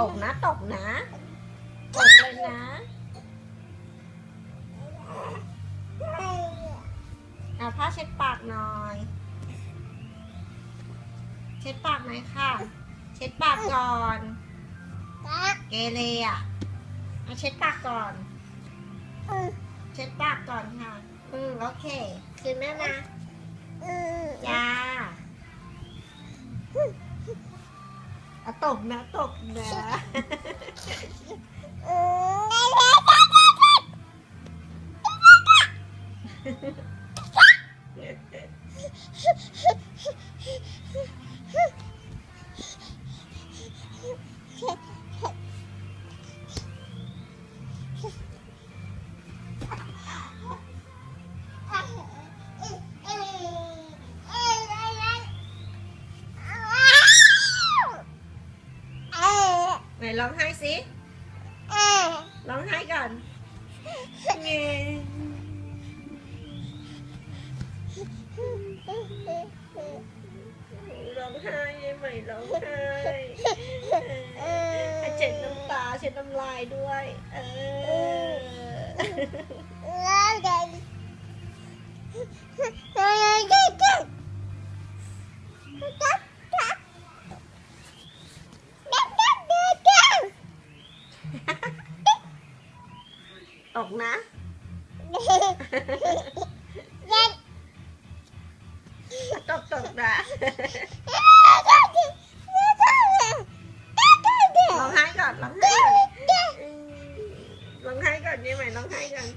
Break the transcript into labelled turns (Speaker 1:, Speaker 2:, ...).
Speaker 1: ตกนะ ตกนะ ตกเลยนะเอาผ้าเช็ดปากหน่อย เช็ดปากหน่อยค่ะ เช็ดปากก่อนเกเรอะเอาเช็ดปากก่อน เช็ดปากก่อนค่ะ อืม โอเค คืนแม่นะยาเอาตกนะตกนะ ไหนร้องไห้สิร้องไห้ก่อนเงร้องไห้ยังไม่ร้องไห้เออเช็ดน้ำตาเช็ดน้ำลายด้วย เออ ต กนะ ตกตกนะร้องไห้ก่อนร้องไห้ก่อนอืมร้องไห้ก่อนนี่ไหมร้องไห้ก่อน